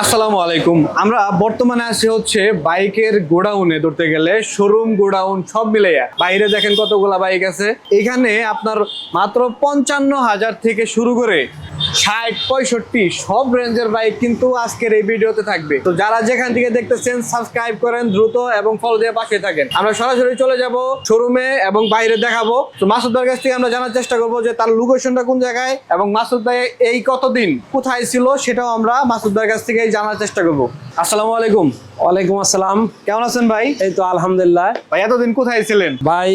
আসসালামু আলাইকুম। আমরা বর্তমানে আছি হচ্ছে বাইকের গোডাউনে ধরতে গেলে শোরুম গোডাউন সব মিলাইয়া। বাইরে দেখেন কতগুলা বাইক আছে। এখানে আপনার মাত্র পঞ্চান্ন হাজার থেকে শুরু করে ষাট পঁয়ষট্টি সব রেঞ্জের বাইক কিন্তু আজকের এই ভিডিওতে থাকবে। তো যারা যেখান থেকে দেখতেছেন সাবস্ক্রাইব করেন দ্রুত এবং ফলো দিয়ে পাশে থাকেন। আমরা সরাসরি চলে যাব শোরুমে এবং বাইরে দেখাবো। তো মাসুদ ভাইয়ের কাছ থেকে আমরা জানার চেষ্টা করব যে তার লোকেশনটা কোন জায়গায় এবং মাসুদ ভাই এই কতদিন কোথায় ছিল সেটাও আমরা মাসুদ ভাইয়ের কাছ থেকে জানার চেষ্টা করব। আসসালামু আলাইকুম। ওয়ালাইকুম আসসালাম। কেমন আছেন ভাই? এই তো আলহামদুলিল্লাহ। ভাই এতদিন কোথায় ছিলেন? ভাই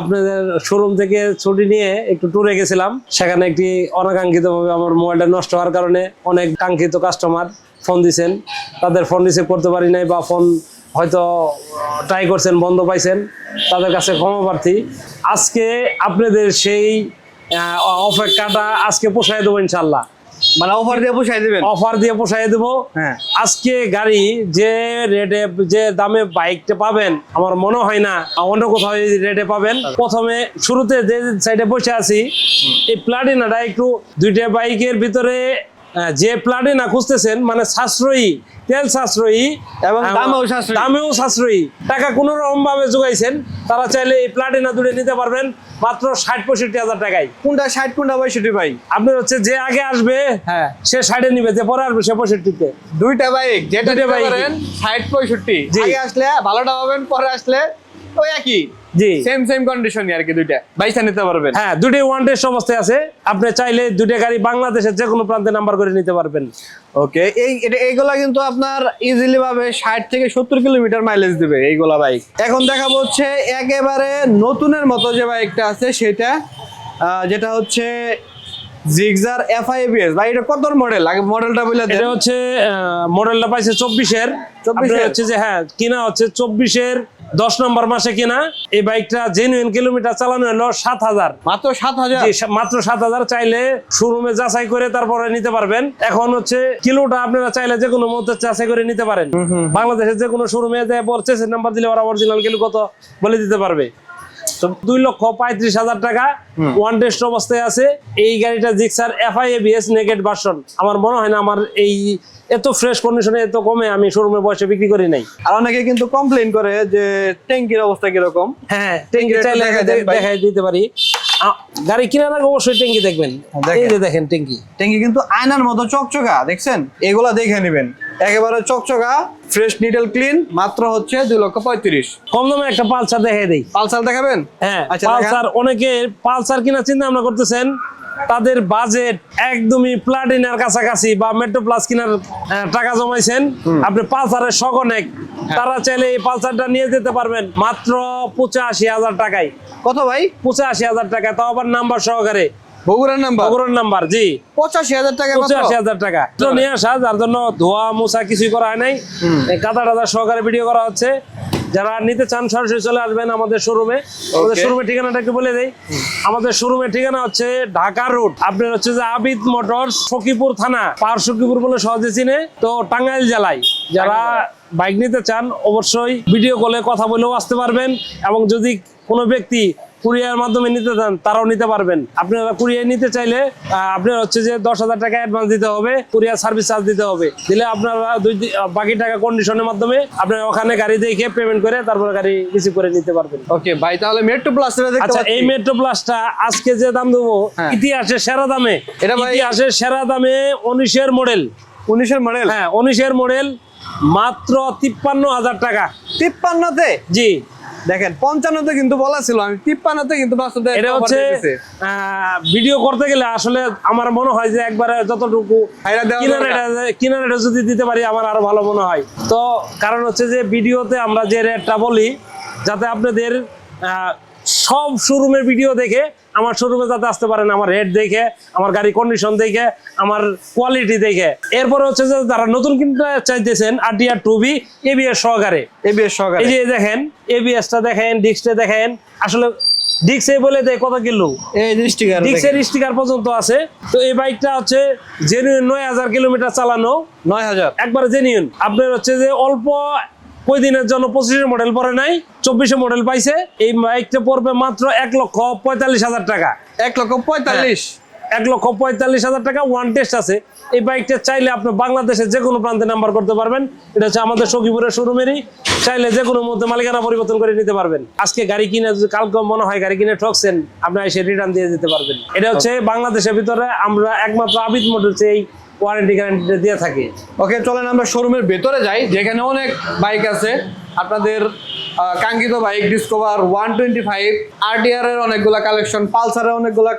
আপনাদের শোরুম থেকে ছুটি নিয়ে একটু ট্যুরে গেছিলাম। সেখানে একটি অনাকাঙ্ক্ষিত আমার মোবাইলটা নষ্ট হওয়ার কারণে অনেক কাঙ্ক্ষিত কাস্টমার ফোন দিছেন। তাদের ফোন রিসিভ করতে পারি নাই বা ফোন হয়তো ট্রাই করছেন, বন্ধ পাইছেন, তাদের কাছে ক্ষমা প্রার্থী। আজকে আপনাদের সেই অপেক্ষাটা আজকে পোষায় দেবো ইনশাল্লাহ মানে অফার দিয়ে পোষাই দেবেন? অফার দিয়ে পোষায় দেবো। হ্যাঁ। আজকে গাড়ি যে রেটে যে দামে বাইকটা পাবেন আমার মনে হয় না অন্য কোথাও রেটে পাবেন। প্রথমে শুরুতে যে সাইডে বসে আছি এই প্লাটিনাটা একটু দুইটা বাইকের ভিতরে আহ, যে প্লাটিনা খুঁজতেছেন মানে সাশ্রয়ী তেল সাশ্রয়ী এবং দামেও সাশ্রয়ী। দামেও সাশ্রয়ী। টাকা কোনো রকম ভাবে যোগাইছেন তারা চাইলে এই প্লাটিনা দুটো নিতে পারবেন মাত্র ষাট পঁয়ষট্টি হাজার টাকায়। কোনটা ষাট কোনটা পঁয়ষট্টি ভাই? আপনার হচ্ছে যে আগে আসবে হ্যাঁ। সে ষাটে নিবে যে পরে আসবে সে পঁয়ষট্টিতে। দুইটা বাইক যেটা নিতে পারেন ষাট পঁয়ষট্টি। আগে আসলে ভালোটা পাবেন পরে আসলে ওই একই। জি। সেম সেম কন্ডিশনই আর কি দুইটা। নিতে পারবেন। হ্যাঁ দুটোই ওয়ান টেস্ট অবস্থায় আছে। আপনি চাইলে দুটো গাড়ি বাংলাদেশের যে কোনো প্রান্তে নাম্বার করে নিতে পারবেন। ওকে এই এটা এইগুলা কিন্তু আপনার ইজিলি ভাবে ষাট থেকে সত্তর কিলোমিটার মাইলেজ দিবে এইগুলা বাইক এখন দেখাবো হচ্ছে একেবারে নতুনের মতো যে বাইকটা আছে সেটা যেটা হচ্ছে জিগজার এফআইবিএস ভাই এটা কত মডেল আগে মডেলটা বলে এটা হচ্ছে মডেলটা পাইছে চব্বিশের। 24 এর? হচ্ছে যে হ্যাঁ কিনা হচ্ছে চব্বিশের দশ নম্বর মাসে কিনা এই বাইকটা জেনুইন কিলোমিটার চালানো হলো সাত হাজার। মাত্র সাত হাজার? মাত্র সাত হাজার চাইলে শোরুমে যাচাই করে তারপরে নিতে পারবেন। এখন হচ্ছে কিলোটা আপনারা চাইলে যে কোনো মধ্যে যাচাই করে নিতে পারেন। বাংলাদেশের যে কোনো শোরুমে যে সে নাম্বার দিলে ওরা অরিজিনাল কিলো কত বলে দিতে পারবে। তো দুই লক্ষ পঁয়ত্রিশ হাজার টাকা ওয়ান টেস্ট অবস্থায় আছে। এই গাড়িটা জিক্সার এফআই এবিএস নেগেট ভার্সন আমার মনে হয় না আমার এই এত ফ্রেশ কন্ডিশনে এত কমে আমি শোরুমে বসে বিক্রি করি নাই। আর অনেকে কিন্তু কমপ্লেন করে যে ট্যাঙ্কির অবস্থা কীরকম। হ্যাঁ ট্যাঙ্কি চাইলে দেখাই দিতে পারি। গাড়ি কেনার আগে অবশ্যই ট্যাঙ্কি দেখবেন। এই যে দেখেন ট্যাঙ্কি। ট্যাঙ্কি কিন্তু আয়নার মতো চকচকা দেখছেন? এগুলা দেখে নেবেন। একেবারে চকচকা ফ্রেশ নিডল ক্লিন মাত্র হচ্ছে দুই লক্ষ পঁয়ত্রিশ। কম দামে একটা পালসার দেখাই দেই। পালসার দেখাবেন? হ্যাঁ আচ্ছা, পালসার অনেকে পালসার কিনা চিন্তা ভাবনা করতেছেন তাদের বাজেট একদমই প্লাটিনার কাছাকাছি বা মেট্রো প্লাস কেনার টাকা জমাইছেন। আপনি পালসারের অনেক। হ্যাঁ। তারা চাইলে এই পালসারটা নিয়ে যেতে পারবেন মাত্র পঁচাশি হাজার টাকায়। কত ভাই? পঁচাশি হাজার টাকা তাও আবার নাম্বার সহকারে। বগুড়ার নাম্বার? জি। পঁচাশি হাজার টাকা পঁচাশি হাজার টাকা। নিয়ে আসা যার জন্য ধোয়া মোছা কিছুই করা হয় নাই। এই কাদা টাদা সহকারে ভিডিও করা হচ্ছে। যারা নিতে চান সরাসরি চলে আসবেন আমাদের শোরুমে আমাদের শোরুমের ঠিকানাটা একটু বলে দেই। আমাদের শোরুমের ঠিকানা হচ্ছে ঢাকা রোড আপনার হচ্ছে যে আবিদ মোটর সখীপুর থানা পার সখীপুর বলে সহজে চিনে। তো টাঙ্গাইল জেলায় যারা বাইক নিতে চান অবশ্যই ভিডিও কলে কথা বলেও আসতে পারবেন। এবং যদি কোনো ব্যক্তি কুরিয়ার মাধ্যমে নিতে চান তারাও নিতে পারবেন। আপনারা কুরিয়ার নিতে চাইলে আপনার হচ্ছে যে দশ হাজার টাকা অ্যাডভান্স দিতে হবে কুরিয়ার সার্ভিস চার্জ দিতে হবে। দিলে আপনারা দুই বাকি টাকা কন্ডিশনের মাধ্যমে আপনারা ওখানে গাড়ি দেখে পেমেন্ট করে তারপরে গাড়ি রিসিভ করে নিতে পারবেন। ওকে ভাই তাহলে মেট্রো প্লাস আচ্ছা এই মেট্রো প্লাসটা আজকে যে দাম দেবো হ্যাঁ। ইতিহাসে সেরা দামে এটা ভাই- ইতিহাসে সেরা দামে উনিশের মডেল উনিশের মডেল হ্যাঁ উনিশের মডেল মাত্র তিপ্পান্ন হাজার টাকা। তিপ্পান্নতে? জি। দেখেন পঞ্চান্নতে কিন্তু বলা ছিল আমি তিপ্পান্নতে কিন্তু বাস্তবে এটা হচ্ছে ভিডিও করতে গেলে আসলে আমার মনে হয় যে একবারে যতটুকু এটা যদি দিতে পারি আমার আরও ভালো মনে হয়। তো কারণ হচ্ছে যে ভিডিওতে আমরা যে রেটটা বলি যাতে আপনাদের আহ, সব শোরুমের ভিডিও দেখে আমার শোরুমে যাতে আসতে পারেন আমার রেট দেখে আমার গাড়ি কন্ডিশন দেখে আমার কোয়ালিটি দেখে। এরপরে হচ্ছে যে যারা নতুন কিনতে চাইতেছেন R T R two V ABS সহকারে। এবিএস সহকারে। এই যে দেখেন এবিএসটা দেখেন ডিস্কটা দেখেন আসলে ডিক্স বলে দেয় কত কিলো? স্টিকার ডিক্সের স্টিকার পর্যন্ত আছে। তো এই বাইকটা হচ্ছে জেনুইন নয় হাজার কিলোমিটার চালানো। নয় হাজার। একবারে জেনুইন আপনার হচ্ছে যে অল্প কয়দিনের জন্য পঁচিশের মডেল পরে নাই চব্বিশে মডেল পাইছে এই বাইকটা পড়বে মাত্র এক লক্ষ পঁয়তাল্লিশ হাজার টাকা। এক লক্ষ পঁয়তাল্লিশ। এক লক্ষ পঁয়তাল্লিশ হাজার টাকা ওয়ান টেস্ট আছে। এই বাইকটা চাইলে আপনি বাংলাদেশের যে কোনো প্রান্তে নাম্বার করতে পারবেন। এটা হচ্ছে আমাদের সখীপুরের শোরুমেরই চাইলে যে কোনো মধ্যে মালিকানা পরিবর্তন করে নিতে পারবেন। আজকে গাড়ি কিনে যদি কালকে মনে হয় গাড়ি কিনে ঠকছেন আপনি এসে রিটার্ন দিয়ে দিতে পারবেন। এটা হচ্ছে বাংলাদেশের ভিতরে আমরা একমাত্র আবিদ মোটরস এই ওয়ারেন্টি গ্যারান্টি দিয়ে থাকি। ওকে চলেন আমরা শোরুমের ভেতরে যাই যেখানে অনেক বাইক আছে। আপনাদের কাঙ্ক্ষিত bike Discover one twenty five RTR এর অনেকগুলো কালেকশন পালসারের অনেকগুলো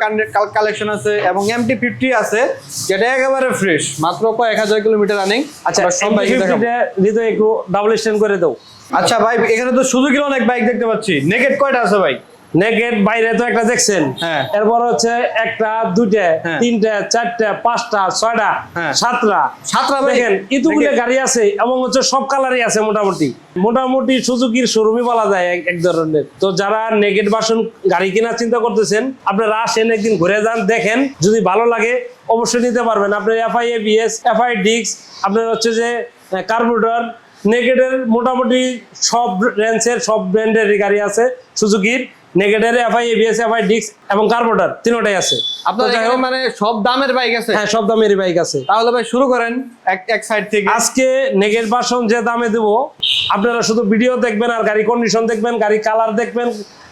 কালেকশন আছে এবং এমটি ফিফটি আছে যেটা একেবারে ফ্রেশ মাত্র কয়েক হাজার কিলোমিটার রানিং আচ্ছা সব বাইক হৃদয় একটু ডাবল স্ট্যান্ড করে দাও। আচ্ছা ভাই এখানে তো সুজুকির অনেক বাইক দেখতে পাচ্ছি। নেকেট কয়টা আছে ভাই? নেগেট বাইরে তো একটা দেখছেন হ্যাঁ। এরপর হচ্ছে একটা দুইটা হ্যাঁ। তিনটা চারটা পাঁচটা ছয়টা হ্যাঁ। সাতটা সাতটা দেখেন ইতুগুলো? গাড়ি আছে এবং হচ্ছে সব কালারই আছে মোটামুটি মোটামুটি সুজুকির শোরুমই বলা যায় এক- এক ধরনের তো যারা নেগেট বাসন গাড়ি কেনার চিন্তা করতেছেন আপনারা আসেন একদিন ঘুরে যান দেখেন যদি ভালো লাগে অবশ্যই নিতে পারবেন আপনার এফআই এবিএস এফআই ডিক্স আপনার হচ্ছে যে কার্বোরেটর নেগেটের মোটামুটি সব রেঞ্জের সব ব্র্যান্ডের গাড়ি আছে সুজুকির নেগেটের এফআই এবিএস এফআই ডিক্স এবং কার্বোরেটর তিনটাই আছে। আপনার এখানে মানে সব দামের বাইক আছে? হ্যাঁ সব দামেরই বাইক আছে। তাহলে ভাই শুরু করেন এক এক সাইড থেকে। আজকে নেগের বাসন যে দামে দেব আপনারা শুধু ভিডিও দেখবেন আর গাড়ি কন্ডিশন দেখবেন গাড়ি কালার দেখবেন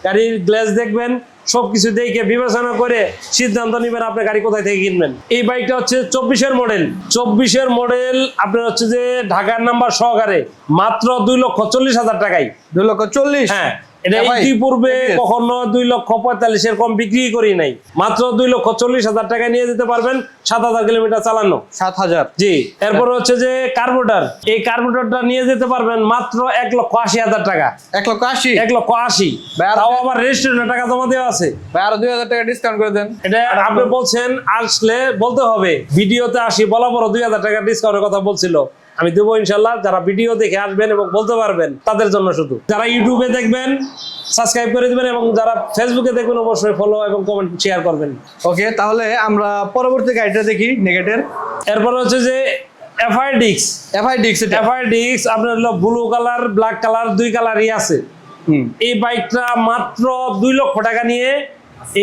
গাড়ির গ্লাস দেখবেন সবকিছু দেখে বিবেচনা করে সিদ্ধান্ত নেবেন আপনি গাড়ি কোথায় থেকে কিনবেন। এই বাইকটা হচ্ছে চব্বিশের মডেল চব্বিশের মডেল আপনার হচ্ছে যে ঢাকার নাম্বার সহকারে মাত্র দুই লক্ষ চল্লিশ হাজার টাকায়। দুই লক্ষ চল্লিশ? হ্যাঁ। এটা হ্যাঁ ইতিপূর্বে কখনো দুই লক্ষ পঁয়তাল্লিশের কম বিক্রি করি নাই। মাত্র দুই লক্ষ চল্লিশ হাজার টাকায় নিয়ে যেতে পারবেন সাত হাজার কিলোমিটার চালানো। সাত হাজার। জি এরপর হচ্ছে যে কার্বোটার। এই কার্বোটারটা নিয়ে যেতে পারবেন মাত্র এক লক্ষ আশি হাজার টাকা। এক লক্ষ আশি? এক লক্ষ আশি। আর- তাও আবার রেজিস্ট্রেশনের টাকা জমা দেওয়া আছে। আরও দুই হাজার টাকা ডিসকাউন্ট করে দেন। এটা আপনি বলছেন আসলে বলতে হবে। ভিডিওতে আসি বলা বড় দুই হাজার টাকা ডিসকাউন্টের কথা বলছিল। আমি দেবো ইনশাল্লাহ। যারা ভিডিও দেখে আসবেন এবং বলতে পারবেন তাদের জন্য শুধু। যারা ইউটিউবে দেখবেন সাবস্ক্রাইব করে দেবেন এবং যারা ফেসবুকে দেখবেন অবশ্যই ফলো এবং কমেন্ট শেয়ার করবেন। ওকে তাহলে আমরা পরবর্তী গাড়িটা দেখি নেগেটের। এরপর হচ্ছে যে এফআই ডিক্স এফআই ডিক্স এটা। এফআই ডিক্স আপনার হলো ব্লু কালার ব্ল্যাক কালার দুই কালারই আছে। এই বাইকটা মাত্র দুই লক্ষ টাকা নিয়ে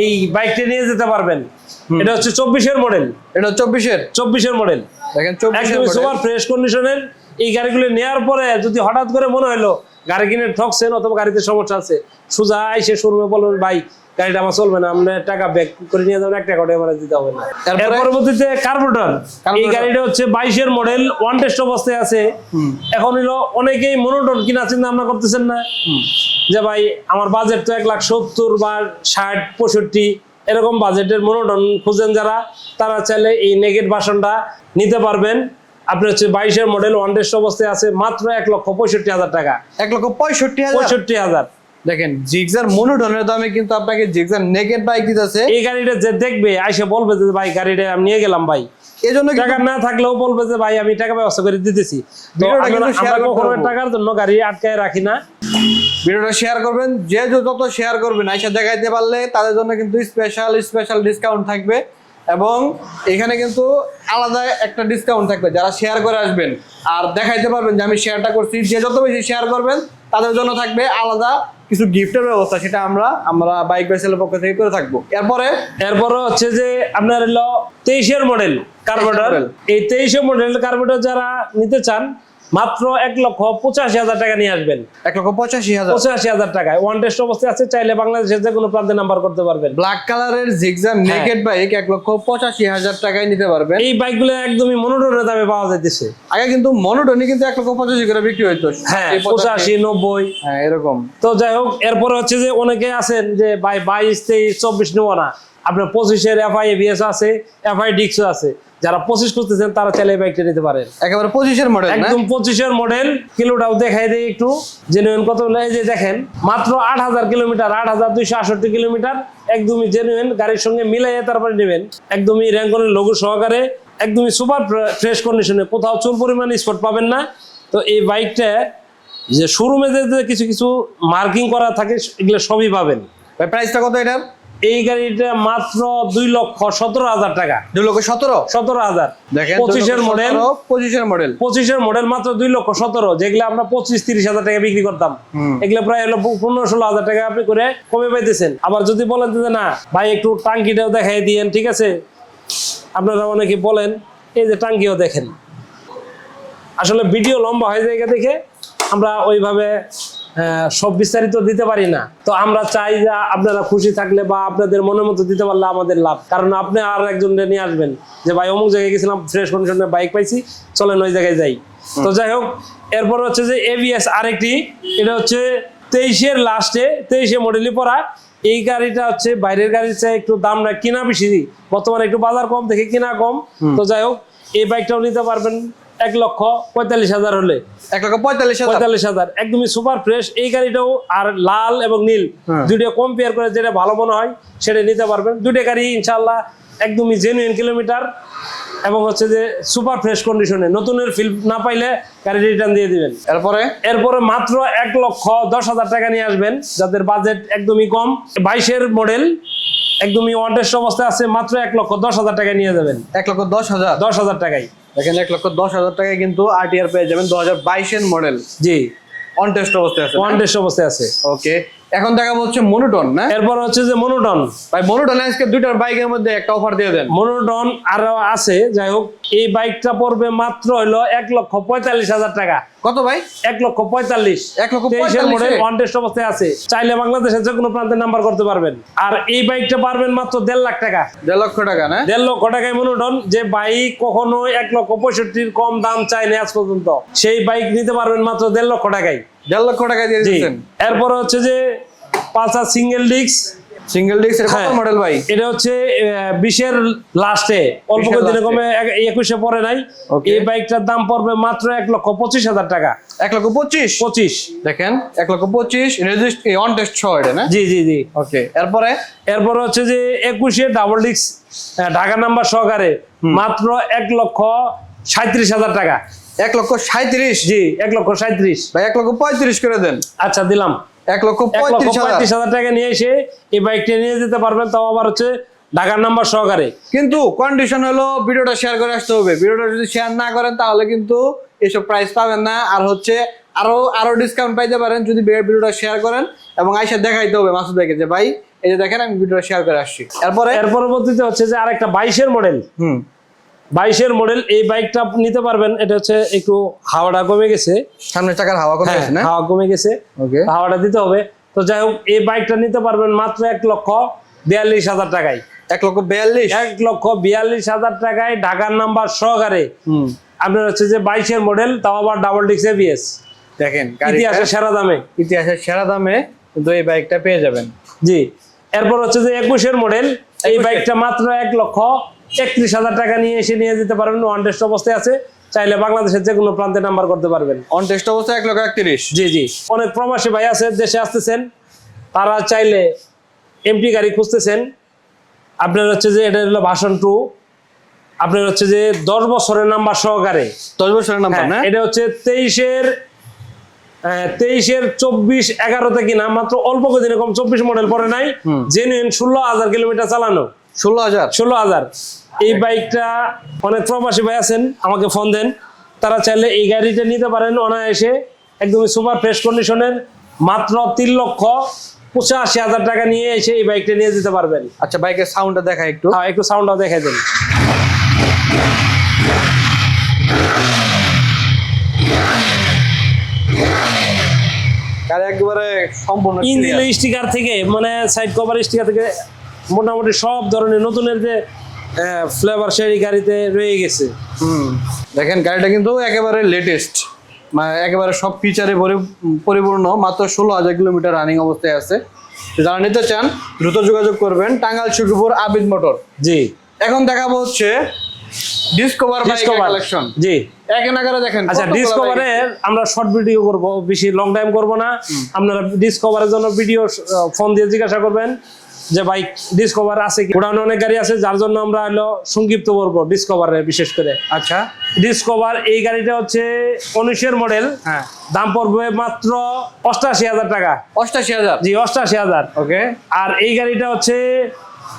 এই বাইকটা নিয়ে যেতে পারবেন। এটা হচ্ছে চব্বিশের মডেল। এটা চব্বিশের? চব্বিশের মডেল। দেখেন চব্বিশ সুপার ফ্রেশ কন্ডিশনের এই গাড়িগুলো নেওয়ার পরে যদি হঠাৎ করে মনে হলো গাড়ি কিনে ঠকছেন অথবা গাড়িতে সমস্যা আছে সোজা এসে শোরুমে বলবেন ভাই গাড়িটা আমার চলবে না আমরা টাকা ব্যাক করে নিয়ে যাবেন এক টাকা আমার দিতে হবে না। এর পরবর্তীতে কার্বোটার এই গাড়িটা হচ্ছে বাইশের মডেল ওয়ান টেস্ট অবস্থায় আছে। এখন হলো অনেকেই মনোটন কিনা চিন্তা ভাবনা করতেছেন না। যে ভাই আমার বাজেট তো এক লাখ সত্তর বা ষাট পঁয়ষট্টি এরকম বাজেটের মনোটন খুঁজেন যারা তারা চাইলে এই নেগেট বাসনটা নিতে পারবেন। আপনি হচ্ছে বাইশের মডেল ওয়ান টেস্ট অবস্থায় আছে মাত্র এক লক্ষ পঁয়ষট্টি হাজার টাকা। এক লক্ষ পঁয়ষট্টি হাজার? পঁয়ষট্টি হাজার। দেখেন জিক্সার মনোটনের দামে কিন্তু আপনাকে নেগেট বাইক দিতেছে। এই গাড়িটা যে দেখবে আইসে বলবে যে ভাই গাড়িটা আমি নিয়ে গেলাম ভাই। এই জন্য টাকা না থাকলেও বলবে যে ভাই আমি টাকা ব্যবস্থা করে দিতেছি। টাকার জন্য গাড়ি আটকায় রাখি না। ভিডিওটা শেয়ার করবেন যে যত শেয়ার করবেন আইসা দেখাইতে পারলে তাদের জন্য কিন্তু স্পেশাল স্পেশাল ডিসকাউন্ট থাকবে। এবং এখানে কিন্তু আলাদা একটা ডিসকাউন্ট থাকবে যারা শেয়ার করে আসবেন। আর দেখাইতে পারবেন যে আমি শেয়ারটা করছি যে যত বেশি শেয়ার করবেন তাদের জন্য থাকবে আলাদা কিছু গিফটের ব্যবস্থা সেটা আমরা আমরা বাইক বাইসেলের পক্ষ থেকে করে থাকব। এরপরে এরপরে হচ্ছে যে আপনার হলো তেইশের মডেল কার্বোটার এই তেইশে মডেল কার্বোটার যারা নিতে চান মাত্র এক লক্ষ পঁচাশি হাজার টাকা নিয়ে আসবেন। এক লক্ষ পঁচাশি হাজার। পঁচাশি হাজার টাকায়। ওয়ান টেস্ট অবস্থায় আছে চাইলে বাংলাদেশের যে কোনো প্রান্তে নাম্বার করতে পারবেন। ব্ল্যাক কালারের জিগজার নেকেড বাইক এক লক্ষ পঁচাশি হাজার টাকায় নিতে পারবেন। এই বাইকগুলো একদমই মনোটনের দামে পাওয়া যাইতেছে। আগে কিন্তু মনোটনি কিন্তু এক লক্ষ পঁচাশি করে বিক্রি হইতো। হ্যাঁ পঁচাশি নব্বই। হ্যাঁ এরকম। তো যাই হোক এরপরে হচ্ছে যে অনেকে আছেন যে ভাই বাইশ তেইশ চব্বিশ নেব না। আপনার পঁচিশের এফআই এবিএস আছে এফআই ডিক্সও আছে। যারা পঁচিশ করতেছেন তারা চাইলে বাইকটা নিতে পারেন। একেবারে পঁচিশের মডেল একদম পঁচিশের মডেল কিলোটাও দেখাই দেয় একটু। জেনুইন কত এই যে দেখেন মাত্র আট হাজার কিলোমিটার আট হাজার দুইশো আষট্টি কিলোমিটার। একদমই জেনুইন গাড়ির সঙ্গে মিলাইয়ে তারপরে নেবেন। একদমই র্যাঙ্কনের লঘু সহকারে একদমই সুপার ফ্রেশ কন্ডিশনে কোথাও চুল পরিমাণ স্পট পাবেন না। তো এই বাইকটা যে শোরুমে যে যে কিছু কিছু মার্কিং করা থাকে এগুলো সবই পাবেন। প্রাইসটা কত এটার এই গাড়িটা মাত্র দুই লক্ষ সতেরো হাজার টাকা। দুই লক্ষ সতেরো? সতেরো হাজার। পঁচিশের মডেল পঁচিশের মডেল পঁচিশের মডেল মাত্র দুই লক্ষ সতেরো। যেগুলো আমরা পঁচিশ তিরিশ হাজার টাকা বিক্রি করতাম। এগুলো প্রায় হলো পনেরো ষোলো হাজার টাকা আপনি করে কমে পাইতেছেন। আবার যদি বলেন যে না ভাই একটু টাঙ্কিটাও দেখাই দিয়েন ঠিক আছে? আপনারা অনেকে বলেন এই যে টাঙ্কিও দেখেন। আসলে ভিডিও লম্বা হয়ে যায় দেখে। আমরা ওইভাবে সব বিস্তারিত দিতে পারি না। তো আমরা চাই যে আপনারা খুশি থাকলে বা আপনাদের মনের মতো দিতে পারলে আমাদের লাভ। কারণ আপনি আর একজন নিয়ে আসবেন। যে ভাই অমুক জায়গায় গেছিলাম ফ্রেশ কন্ডিশনে বাইক পাইছি চলেন ওই জায়গায় যাই। তো যাই হোক এরপর হচ্ছে যে এবিএস আরেকটি। এটা হচ্ছে তেইশের লাস্টে তেইশে মডেলই পড়া এই গাড়িটা হচ্ছে বাইরের গাড়ির চেয়ে একটু দামটা কিনা বেশি। বর্তমানে একটু বাজার কম দেখে কিনা কম। তো যাই হোক এই বাইকটাও নিতে পারবেন। এক লক্ষ পঁয়তাল্লিশ হাজার হলে। এক লক্ষ পঁয়তাল্লিশ পঁয়তাল্লিশ হাজার। একদমই সুপার ফ্রেশ এই গাড়িটাও আর লাল এবং নীল। হ্যাঁ। দুইটা কম্পেয়ার করে যেটা ভালো মনে হয় সেটা নিতে পারবেন। দুইটা গাড়ি ইনশাল্লাহ একদমই জেনুইন কিলোমিটার এবং হচ্ছে যে সুপার ফ্রেশ কন্ডিশনে নতুনের ফিল না পাইলে গাড়ি রিটার্ন দিয়ে দিবেন। এরপরে? এরপরে মাত্র এক লক্ষ দশ হাজার টাকা নিয়ে আসবেন যাদের বাজেট একদমই কম। বাইশের মডেল একদমই ওয়ান্টেস্ট অবস্থায় আছে মাত্র এক লক্ষ দশ হাজার টাকা নিয়ে যাবেন। এক লক্ষ দশ হাজার। দশ হাজার টাকায়। দেখেন এক লক্ষ দশ হাজার টাকায় কিন্তু আরটিআর পেয়ে যাবেন। দু হাজার বাইশের মডেল জি। অন টেস্ট অবস্থায় আছে। ওয়ান্টেস্ট অবস্থায় আছে। ওকে এখন দেখাবো হচ্ছে মনোটন না? এরপর হচ্ছে যে মনোটন ভাই মনোটন আজকে দুইটার বাইকের মধ্যে একটা অফার দিয়ে দেন। মনোটন আরও আছে যাই হোক এই বাইকটা পড়বে মাত্র হইল এক লক্ষ পঁয়তাল্লিশ হাজার টাকা। কত ভাই? এক লক্ষ পঁয়তাল্লিশ। এক লক্ষ তেইশের 45 মডেল ওয়ান টেস্ট অবস্থায় আছে। চাইলে বাংলাদেশের যে কোনো প্রান্তে নাম্বার করতে পারবেন। আর এই বাইকটা পারবেন মাত্র দেড় লাখ টাকা। দেড় লক্ষ টাকা না? দেড় লক্ষ টাকায় মনোটন যে বাইক কখনো এক লক্ষ পঁয়ষট্টির কম দাম চায়নি আজ পর্যন্ত। সেই বাইক নিতে পারবেন মাত্র দেড় লক্ষ টাকায়। দেড় লক্ষ টাকা দিয়ে দিচ্ছেন এরপরে হচ্ছে যে Pulsar single disc. Single disc এর কত হ্যাঁ। মডেল ভাই? এটা হচ্ছে আহ, বিশের লাস্টে। অল্প দিনে কমে এক- একুশে পরে নাই. এই বাইকটার দাম পড়বে মাত্র এক লক্ষ পঁচিশ হাজার টাকা। এক লক্ষ পঁচিশ? পঁচিশ। দেখেন এক লক্ষ পঁচিশ রেজিস্ট অন টেস্ট সহ এটা না? জি জি জি। ওকে এরপরে? এরপর হচ্ছে যে একুশে ডাবল ডিস্ক ঢাকা নাম্বার সহকারে মাত্র এক লক্ষ সাঁত্রিশ হাজার টাকা। এক লক্ষ সাঁত্রিশ জি এক লক্ষ সাঁত্রিশ ভাই এক লক্ষ পঁয়ত্রিশ করে দেন। আচ্ছা দিলাম। এক লক্ষ পঁয়ত্রিশ হাজার। টাকা নিয়ে এসে এই বাইকটা নিয়ে যেতে পারবেন তাও আবার হচ্ছে ঢাকার নাম্বার সহকারে। কিন্তু কন্ডিশন হলো ভিডিওটা শেয়ার করে আসতে হবে। ভিডিওটা যদি শেয়ার না করেন তাহলে কিন্তু এসব প্রাইস পাবেন না। আর হচ্ছে আরও আরও ডিসকাউন্ট পাইতে পারেন যদি ভিডিওটা শেয়ার করেন এবং আইসা দেখাইতে হবে মাসুদ ভাইকে যে ভাই এই যে দেখেন আমি ভিডিওটা শেয়ার করে আসছি। এরপরে এর পরবর্তীতে হচ্ছে যে আরেকটা বাইশের মডেল হুম। বাইশের মডেল এই বাইকটা নিতে পারবেন। এটা হচ্ছে একটু হাওয়াটা কমে গেছে। সামনে চাকার হাওয়া কমে হ্যাঁ, গেছে না? হাওয়া কমে গেছে। ওকে হাওয়াটা দিতে হবে। তো যাই হোক এই বাইকটা নিতে পারবেন মাত্র এক লক্ষ বিয়াল্লিশ হাজার টাকায়। এক লক্ষ বিয়াল্লিশ? এক লক্ষ বিয়াল্লিশ হাজার টাকায় ঢাকার নাম্বার সহকারে। হুম। আপনার হচ্ছে যে বাইশের মডেল তাও আবার ডাবল ডিক্স এবিএস দেখেন গাড়িটা ইতিহাসে সেরা দামে। ইতিহাসের সেরা দামে কিন্তু এই বাইকটা পেয়ে যাবেন। জি। এরপর হচ্ছে যে একুশের মডেল এই বাইকটা মাত্র এক লক্ষ একত্রিশ হাজার টাকা নিয়ে এসে নিয়ে যেতে পারবেন। ওয়ান টেস্ট অবস্থায় আছে। চাইলে বাংলাদেশের যে কোনো প্রান্তে নাম্বার করতে পারবেন। অন টেস্ট অবস্থায় এক লক্ষ একত্রিশ। জি জি। অনেক প্রবাসী ভাই আছে দেশে আসতেছেন। তারা চাইলে এমটি গাড়ি খুঁজতেছেন। আপনার হচ্ছে যে এটা হলো ভাষণ টু আপনার হচ্ছে যে দশ বছরের নাম্বার সহকারে। দশ বছরের নাম্বার হ্যাঁ, না? এটা হচ্ছে তেইশের তেইশের চব্বিশ এগারোতে কিনা মাত্র অল্প কদিনে কম চব্বিশ মডেল পরে নাই। জেনুইন ষোলো হাজার কিলোমিটার চালানো। ষোলো হাজার। ষোলো হাজার। এই বাইকটা অনেক প্রবাসী ভাই আছেন আমাকে ফোন দেন। তারা চাইলে এই গাড়িটা নিতে পারেন অনায়াসে একদমই সুপার ফ্রেশ কন্ডিশনের মাত্র তিন লক্ষ পঁচাশি হাজার টাকা নিয়ে এসে এই বাইকটা নিয়ে যেতে পারবেন। আচ্ছা বাইকের সাউন্ডটা দেখা একটু। হ্যাঁ একটু সাউন্ডটাও দেখাই দেন। গাড়ি একেবারে সম্পূর্ণ ইঞ্জিন স্টিকার থেকে মানে সাইড কভার স্টিকার থেকে মোটামুটি সব ধরনের নতুনের যে ফ্লেভার সেই গাড়িতে রয়ে গেছে। দেখেন গাড়িটা কিন্তু একেবারে লেটেস্ট মানে একেবারে সব ফিচারে পরিপূর্ণ মাত্র ষোলো হাজার কিলোমিটার রানিং অবস্থায় আছে। যারা নিতে চান দ্রুত যোগাযোগ করবেন। টাঙ্গাল সুখীপুর আবিদ মোটর। জি। এখন দেখাবো হচ্ছে ডিসকভার কালেকশন জি। একে নাগারে দেখেন আচ্ছা ডিসকভারে আমরা শর্ট ভিডিও করব বেশি লং টাইম করব না। আপনারা ডিসকভারের জন্য ভিডিও ফোন দিয়ে জিজ্ঞাসা করবেন। যে বাইক ডিসকভার আছে কি? উড়ানো অনেক গাড়ি আছে যার জন্য আমরা হলো সংক্ষিপ্ত করব ডিসকভারে বিশেষ করে। আচ্ছা। ডিসকভার এই গাড়িটা হচ্ছে উনিশের মডেল হ্যাঁ। দাম পড়বে মাত্র অষ্টাশি হাজার টাকা। অষ্টাশি হাজার? জি অষ্টাশি হাজার। ওকে। আর এই গাড়িটা হচ্ছে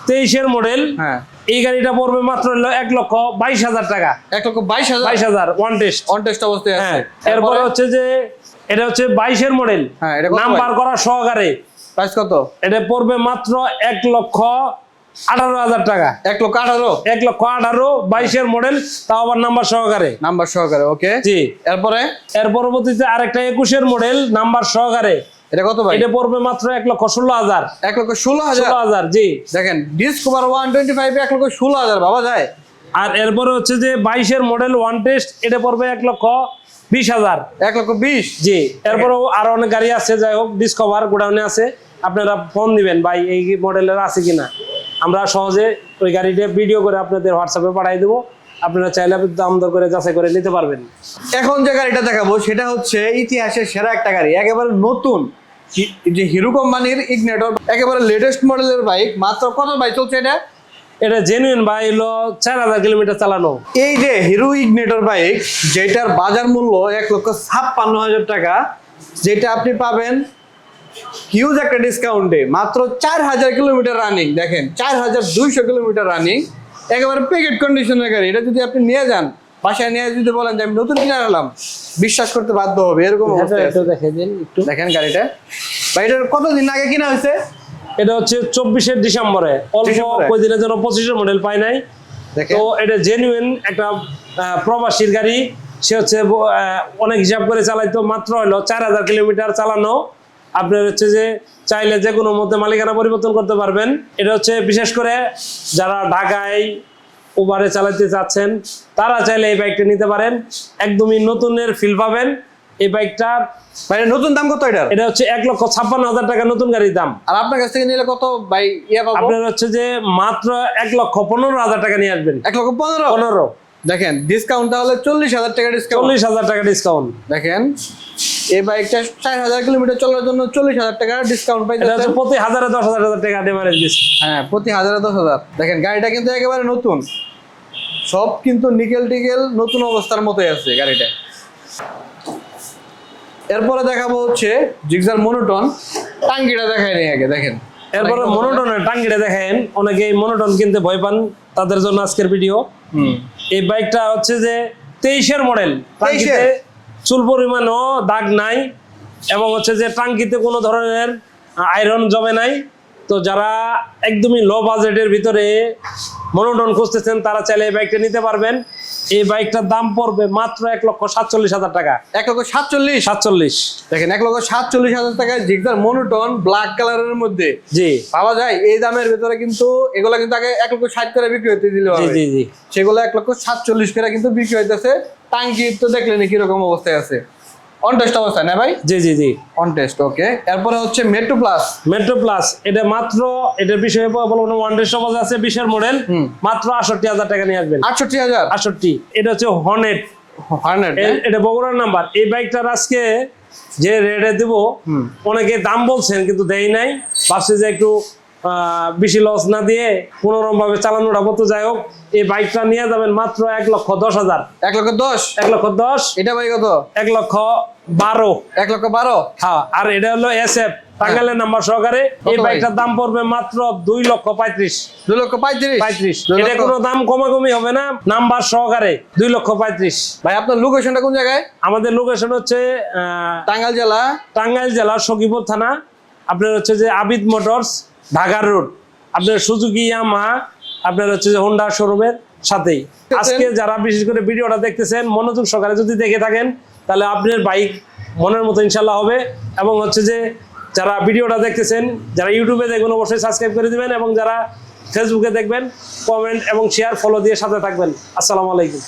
তেইশের মডেল হ্যাঁ। এই গাড়িটা পড়বে মাত্র হলো এক লক্ষ বাইশ হাজার টাকা। এক লক্ষ বাইশ হাজার? বাইশ হাজার ওয়ান টেস্ট অন টেস্ট অবস্থায় আছে। হ্যাঁ এরপরে হচ্ছে যে এটা হচ্ছে বাইশের মডেল হ্যাঁ, এটা নাম্বার করা সহকারে। প্রাইস কত? এটা পড়বে মাত্র এক লক্ষ আঠারো হাজার টাকা। এক লক্ষ আঠারো? এক লক্ষ আঠারো বাইশের মডেল তাও আবার নাম্বার সহকারে। নাম্বার সহকারে ওকে জি। এরপরে? এর পরবর্তীতে আরেকটা একুশের মডেল নাম্বার সহকারে। এটা কত ভাই? এটা পড়বে মাত্র এক লক্ষ ষোলো হাজার। এক লক্ষ ষোলো হাজার? হাজার জি। দেখেন ডিসকভার ওয়ান টোয়েন্টি ফাইভ এক লক্ষ ষোলো হাজার বাবা যায়। আর এরপরে হচ্ছে যে বাইশের মডেল ওয়ান টেস্ট এটা পড়বে এক লক্ষ বিশ হাজার। এক লক্ষ বিশ? জি। এরপরেও আরও অনেক গাড়ি আছে যাই হোক ডিসকভার গোডাউনে আছে। আপনারা ফোন দিবেন ভাই এই মডেলের আছে কিনা? আমরা সহজে ওই গাড়িটা ভিডিও করে আপনাদের হোয়াটসঅ্যাপে পাঠিয়ে দেবো। আপনারা চাইলে দাম দর করে যাচাই করে নিতে পারবেন। এখন যে গাড়িটা দেখাবো সেটা হচ্ছে ইতিহাসের সেরা একটা গাড়ি। একেবারে নতুন। যে হিরো কোম্পানির ইগনেটর একেবারে লেটেস্ট মডেলের বাইক মাত্র কত বাইক চলছে এটা? এটা জেনুইন ভাই হলো চার হাজার কিলোমিটার চালানো। এই যে হিরো ইগনেটর বাইক যেটার বাজার মূল্য এক লক্ষ ছাপ্পান্ন হাজার টাকা যেটা আপনি পাবেন হিউজ একটা ডিসকাউন্টে মাত্র চার হাজার কিলোমিটার রানিং দেখেন চার হাজার দুইশো কিলোমিটার রানিং একেবারে প্যাকেট কন্ডিশনের গাড়ি এটা যদি আপনি নিয়ে যান বাসায় নিয়ে যদি বলেন যে আমি নতুন কিনে আনলাম বিশ্বাস করতে বাধ্য হবে এরকম এটা একটু দেখেন গাড়িটা। ভাই এটার কতদিন আগে কিনা হয়েছে? এটা হচ্ছে চব্বিশের ডিসেম্বরে। অল্প? কয়দিনের জন্য পঁচিশের মডেল পাই নাই। তো এটা জেনুইন একটা প্রবাসীর গাড়ি। সে হচ্ছে অনেক হিসাব করে চালাইতো মাত্র হলো চার হাজার কিলোমিটার চালানো। আপনার হচ্ছে যে চাইলে যে কোনো মধ্যে মালিকানা পরিবর্তন করতে পারবেন। এটা হচ্ছে বিশেষ করে যারা ঢাকায় উবারে চালাতে চাচ্ছেন তারা চাইলে এই বাইকটা নিতে পারেন। একদমই নতুনের ফিল পাবেন। এই বাইকটার নতুন দাম কত এটা এটা হচ্ছে এক লক্ষ ছাপ্পান্ন হাজার টাকা নতুন গাড়ির দাম। আর আপনার কাছ থেকে নিলে কত ভাই ইয়ে পাবো? আপনার হচ্ছে যে মাত্র এক লক্ষ পনেরো হাজার টাকা নিয়ে আসবেন। এক লক্ষ পনেরো? পনেরো। দেখেন ডিসকাউন্ট তাহলে চল্লিশ হাজার টাকা ডিসকাউন্ট চল্লিশ হাজার টাকা ডিসকাউন্ট দেখেন। এই বাইকটা হাজার কিলোমিটার চলার জন্য চল্লিশ হাজার টাকা ডিসকাউন্ট পাই প্রতি হাজারে দশ হাজার হাজার টাকা ডেমারেজ হ্যাঁ প্রতি হাজারে দশ হাজার। দেখেন গাড়িটা কিন্তু একেবারে নতুন। সব কিন্তু নিকেল টিকেল নতুন অবস্থার মতোই আছে গাড়িটা। এরপরে দেখাবো হচ্ছে জিক্সার মনোটন। টাঙ্গিটা দেখায় নি আগে দেখেন। এরপরে মনোটনের টাঙ্গিটা দেখেন। অনেকে মনোটন কিনতে ভয় পান তাদের জন্য আজকের ভিডিও হুম। এই বাইকটা হচ্ছে যে তেইশের মডেল 23 এর? চুল পরিমাণও দাগ নাই এবং হচ্ছে যে টাঙ্কিতে কোনো ধরনের আয়রন জমে নাই। তো যারা একদমই লো বাজেটের ভিতরে মনোটন খুঁজতেছেন তারা চাইলে এই বাইকটা নিতে পারবেন। এই বাইকটার দাম পড়বে মাত্র এক লক্ষ সাতচল্লিশ হাজার টাকা। এক লক্ষ সাতচল্লিশ? সাতচল্লিশ। দেখেন এক লক্ষ সাতচল্লিশ হাজার টাকায় জিক্সার মনোটন ব্ল্যাক কালারের মধ্যে। জি। পাওয়া যায় এই দামের ভিতরে কিন্তু এগুলো কিন্তু আগে এক লক্ষ ষাট করে বিক্রি হতে দিল জি জি সেগুলো এক লক্ষ সাতচল্লিশ করে কিন্তু বিক্রি হইতেছে। টাঙ্কি তো দেখলেন কীরকম অবস্থায় আছে। অন টেস্ট অবস্থায় না ভাই? জি জি জি। অন টেস্ট ওকে এরপরে হচ্ছে মেট্রো প্লাস মেট্রো প্লাস এটা মাত্র এটার বিষয়ে বলব ওয়ান ডে সমাজ আছে বিশের মডেল। মাত্র আটষট্টি হাজার টাকা নিয়ে আসবেন। আটষট্টি হাজার? আটষট্টি এটা হচ্ছে হর্নেট হান্ড্রেড এটা বগুড়ার নাম্বার এই বাইকটার আজকে যে রেটে দেব। অনেকে দাম বলছেন কিন্তু দেয় নাই। ভাবছে যে একটু বেশি লস না দিয়ে কোনোরকম ভাবে চালানোটা মতো যাই হোক এই বাইকটা নিয়ে যাবেন মাত্র এক লক্ষ দশ হাজার। এক লক্ষ দশ? এক লক্ষ দশ এটা ভাই কত? এক লক্ষ বারো। এক লক্ষ বারো? হ্যাঁ আর এটা হলো এস এফ টাঙ্গাইলের নাম্বার সহকারে। এই বাইকটার দাম পড়বে মাত্র দুই লক্ষ পঁয়ত্রিশ। দুই লক্ষ পঁয়ত্রিশ? পঁয়ত্রিশ। এটা কোনো দাম কমাকমি হবে না নাম্বার সহকারে দুই লক্ষ পঁয়ত্রিশ। ভাই আপনার লোকেশনটা কোন জায়গায়? আমাদের লোকেশন হচ্ছে আহ, টাঙ্গাইল জেলা। টাঙ্গাইল জেলার সখীপুর থানা। আপনার হচ্ছে যে আবিদ মোটরস ঢাকার রোড আপনার সুজুকি ইয়ামা আপনার হচ্ছে যে হোন্ডা শোরুমের সাথেই। আজকে যারা বিশেষ করে ভিডিওটা দেখতেছেন, মনোযোগ সহকারে যদি দেখে থাকেন, তাহলে আপনার বাইক মনের মতো ইনশাল্লাহ হবে। এবং হচ্ছে যে যারা ভিডিওটা দেখতেছেন, যারা ইউটিউবে দেখবেন, অবশ্যই সাবস্ক্রাইব করে দিবেন এবং যারা ফেসবুকে দেখবেন কমেন্ট এবং শেয়ার ফলো দিয়ে সাথে থাকবেন। আসসালামু আলাইকুম।